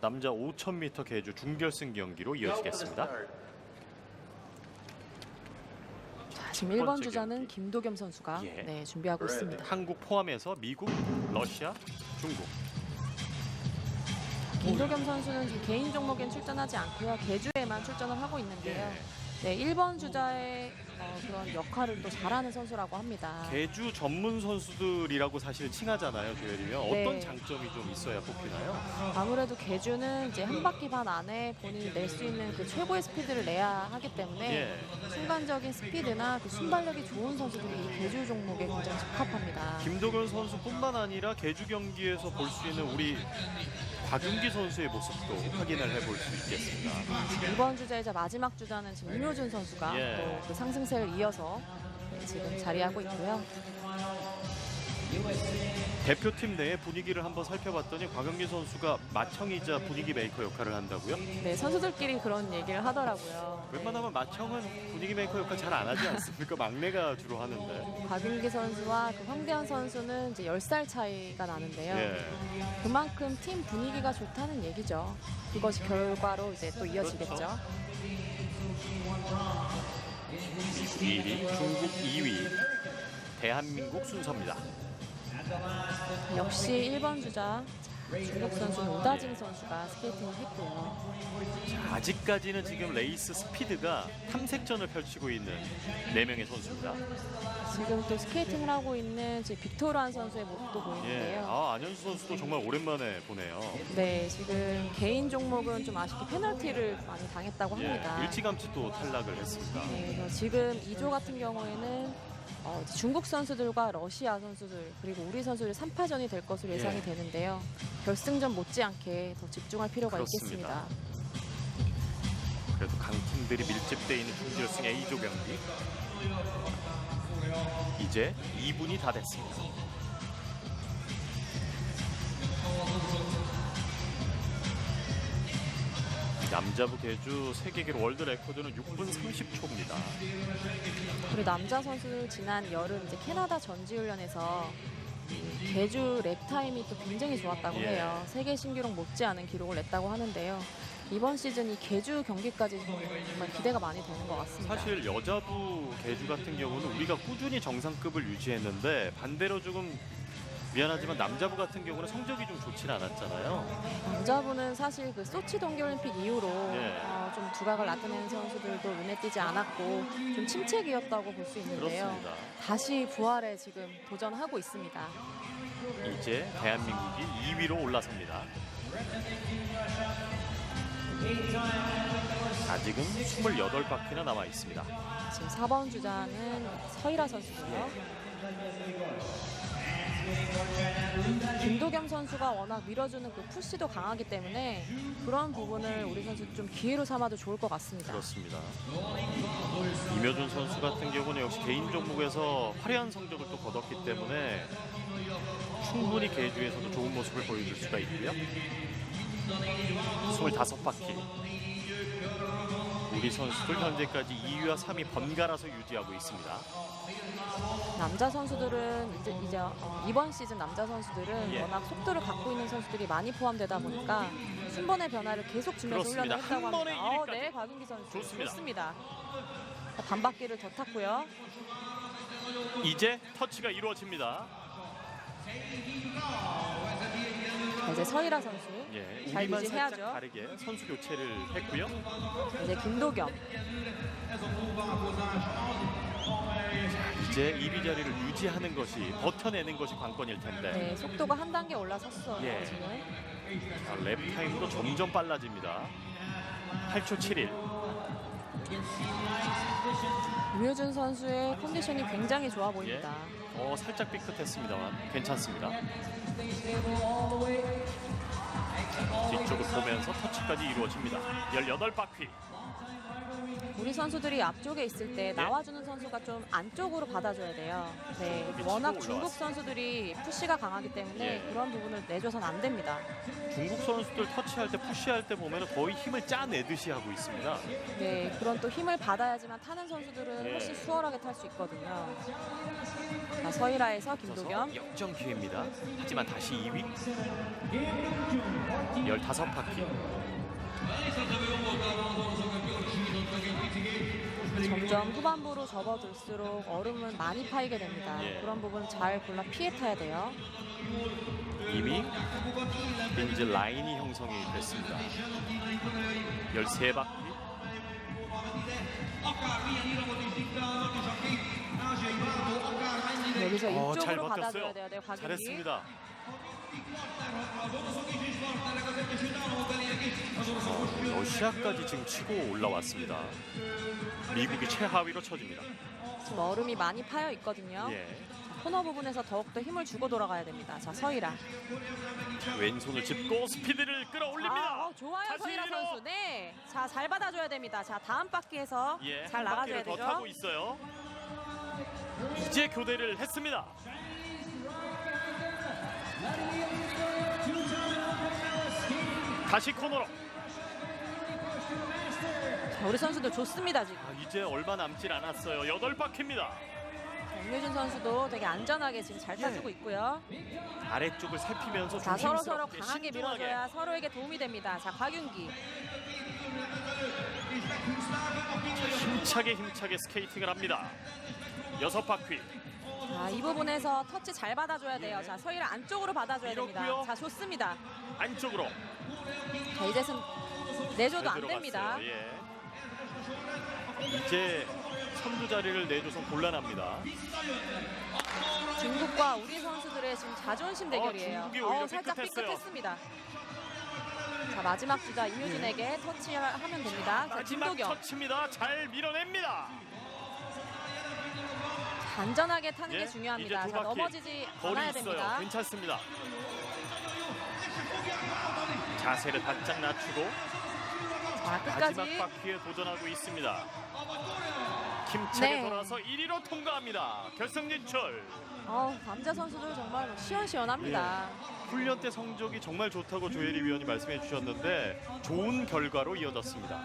남자 5000m 계주 중결승 경기로 이어지겠습니다. 자, 지금 첫 1번 번째 주자는 경기. 김도겸 선수가 예. 네, 준비하고 있습니다. 한국 포함해서 미국, 러시아, 중국. 김도겸 선수는 지금 개인 종목엔 출전하지 않고요. 개주에만 출전을 하고 있는데요. 예. 네, 1번 주자의 어, 그런 역할을 또 잘하는 선수라고 합니다. 개주 전문 선수들이라고 사실 칭하잖아요, 조엘이면 네. 어떤 장점이 좀 있어야 뽑히나요? 아무래도 개주는 이제 한 바퀴 반 안에 본인이 낼 수 있는 그 최고의 스피드를 내야 하기 때문에 예. 순간적인 스피드나 그 순발력이 좋은 선수들이 이 개주 종목에 굉장히 적합합니다. 김도균 선수뿐만 아니라 개주 경기에서 볼 수 있는 우리 박윤기 선수의 모습도 확인을 해볼 수 있겠습니다. 이번 주자이자 마지막 주자는 지금 임효준 선수가 예. 또그 상승세를 이어서 네, 지금 자리하고 있고요. 대표팀 내의 분위기를 한번 살펴봤더니 곽영기 선수가 마청이자 분위기 메이커 역할을 한다고요? 네, 선수들끼리 그런 얘기를 하더라고요. 네, 웬만하면 마청은 분위기 메이커 역할 잘 안 하지 않습니까? 막내가 주로 하는데. 박윤기 선수와 그 황대현 선수는 이제 10살 차이가 나는데요. 예. 그만큼 팀 분위기가 좋다는 얘기죠. 그것이 결과로 이제 또 이어지겠죠. 그렇죠. 1위, 중국 2위, 대한민국 순서입니다. 역시 1번 주자 자, 중국 선수는 오다진 선수가 스케이팅을 했고요. 자, 아직까지는 지금 레이스 스피드가 탐색전을 펼치고 있는 4명의 선수입니다. 지금 또 스케이팅을 하고 있는 지금 빅토르한 선수의 모습도 예. 보이는데요. 아, 안현수 선수도 정말 오랜만에 보네요. 네, 지금 개인 종목은 좀 아쉽게 페널티를 많이 당했다고 합니다. 예, 일찌감치 또 탈락을 했습니다. 네, 그래서 지금 2조 같은 경우에는 어, 중국 선수들과 러시아 선수들 그리고 우리 선수들 3파전이 될 것으로 예상이 예. 되는데요. 결승전 못지않게 더 집중할 필요가 그렇습니다. 있겠습니다. 그래도 강팀들이 밀집돼 있는 중결승 A조 경기. 이제 2분이 다 됐습니다. 남자부 계주 세계 기록 월드 레코드는 6분 30초입니다. 그리고 남자 선수 지난 여름 이제 캐나다 전지훈련에서 이 개주 랩 타임이 또 굉장히 좋았다고 예. 해요. 세계 신기록 못지 않은 기록을 냈다고 하는데요. 이번 시즌 이 개주 경기까지 정말 기대가 많이 되는 것 같습니다. 사실 여자부 계주 같은 경우는 우리가 꾸준히 정상급을 유지했는데 반대로 조금 미안하지만 남자부 같은 경우는 성적이 좀 좋지는 않았잖아요. 남자분은 사실 그 소치 동계올림픽 이후로 예. 어, 좀 두각을 나타내는 선수들도 눈에 띄지 않았고 좀 침체기였다고 볼 수 있는데요. 그렇습니다. 다시 부활에 지금 도전하고 있습니다. 이제 대한민국이 2위로 올라섭니다. 아직은 28바퀴나 남아 있습니다. 지금 4번 주자는 서희라 선수고요. 김도겸 선수가 워낙 밀어주는 그 푸시도 강하기 때문에 그런 부분을 우리 선수 좀 기회로 삼아도 좋을 것 같습니다. 그렇습니다. 이묘준 선수 같은 경우는 역시 개인 종목에서 화려한 성적을 또 거뒀기 때문에 충분히 계주에서도 좋은 모습을 보여줄 수가 있고요. 25바퀴. 우리 선수들 현재까지 2위와 3위 번갈아서 유지하고 있습니다. 남자 선수들은 이제, 이제 어, 이번 시즌 남자 선수들은 예. 워낙 속도를 갖고 있는 선수들이 많이 포함되다 보니까 순번의 변화를 계속 주면서 그렇습니다. 훈련을 했다고 한 번에 합니다. 어, 1위까지. 네, 박윤기 선수 좋습니다. 좋습니다. 자, 반바퀴를 더 탔고요. 이제 터치가 이루어집니다. 자, 이제 서희라 선수 예, 잘 우리만 유지해야죠. 다르게 선수 교체를 했고요. 이제 김도겸 이제 1위 자리를 유지하는 것이 버텨내는 것이 관건일 텐데 네, 속도가 한 단계 올라섰어요 예. 지금. 자, 랩 타임도 점점 빨라집니다. 8초 71. 유효준 선수의 컨디션이 굉장히 좋아 보입니다. 어, 살짝 삐끗했습니다만 괜찮습니다. 뒤쪽을 보면서 터치까지 이루어집니다. 18바퀴. 우리 선수들이 앞쪽에 있을 때 나와주는 선수가 좀 안쪽으로 받아줘야 돼요. 네, 워낙 중국. 선수들이 푸시가 강하기 때문에 예. 그런 부분을 내줘선 안 됩니다. 중국 선수들 터치할 때 푸시할 때 보면 거의 힘을 짜내듯이 하고 있습니다. 네, 그런 또 힘을 받아야지만 타는 선수들은 예. 훨씬 수월하게 탈 수 있거든요. 자, 서희라에서 김도겸. 역전 기회입니다. 하지만 다시 2위. 15바퀴. 점점 후반부로 접어들수록 얼음은 많이 파이게 됩니다. 예. 그런 부분 잘 골라 피해 타야 돼요. 이미 빈즈 라인이 형성이 됐습니다. 13바퀴. 여기서 어, 잘 이쪽으로 받아줘야 버텼어요. 돼요. 네. 잘했습니다. 어, 러시아까지 지금 치고 올라왔습니다. 미국이 최하위로 쳐집니다. 지금 얼음이 많이 파여 있거든요. 예. 코너 부분에서 더욱더 힘을 주고 돌아가야 됩니다. 자, 서희라. 왼손을 짚고 스피드를 끌어올립니다. 아, 어, 좋아요, 다시 서희라 일어. 선수. 네. 자, 잘 받아줘야 됩니다. 자, 다음 바퀴에서 예, 잘 한 나가줘야 바퀴를 더 되죠. 타고 있어요. 이제 교대를 했습니다. 다시 코너로. 자, 우리 선수들 좋습니다, 지금. 아, 이제 얼마 남질 않았어요. 여덟 바퀴입니다. 정유준 선수도 되게 안전하게 지금 잘 타주고 있고요. 아래쪽을 살피면서 자, 서로 서로 조심스럽게 강하게 신중하게. 밀어줘야 서로에게 도움이 됩니다. 자, 곽윤기. 힘차게 힘차게 스케이팅을 합니다. 여섯 바퀴. 자, 이 부분에서 터치 잘 받아줘야 돼요. 자, 서희라 안쪽으로 받아줘야 됩니다. 밀었고요. 자, 좋습니다. 안쪽으로 자, 이제는 내줘도 잘안 들어갔어요. 됩니다. 예. 이제 선두 자리를 내줘서 곤란합니다. 중국과 우리 선수들의 지금 자존심 대결이에요. 어, 중국이 오히려 살짝 삐끗했어요. 삐끗했습니다. 자, 마지막 주자 임효준에게 터치하면 됩니다. 자, 마지막 김도경. 터치입니다. 잘 밀어냅니다. 안전하게 타는 예, 게 이제 중요합니다. 두 자, 바퀴. 넘어지지 거리 않아야 있어요. 됩니다. 괜찮습니다. 자세를 바짝 낮추고 자, 마지막 끝까지 바퀴에 도전하고 있습니다. 힘차게 네. 돌아서 1위로 통과합니다. 결승 진출. 어, 남자 선수들 정말 시원시원합니다. 훈련 때 성적이 정말 좋다고 조혜리 위원이 말씀해 주셨는데 좋은 결과로 이어졌습니다.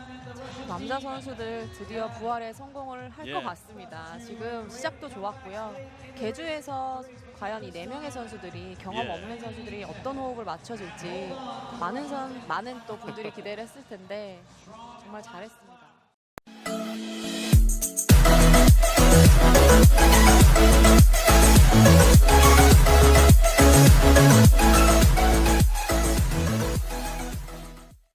남자 선수들 드디어 부활에 성공을 할것 예. 같습니다. 지금 시작도 좋았고요. 개주에서 과연 이 네 명의 선수들이 경험 예. 없는 선수들이 어떤 호흡을 맞춰줄지 많은 선 많은 또 분들이 기대를 했을 텐데 정말 잘했 Thank you.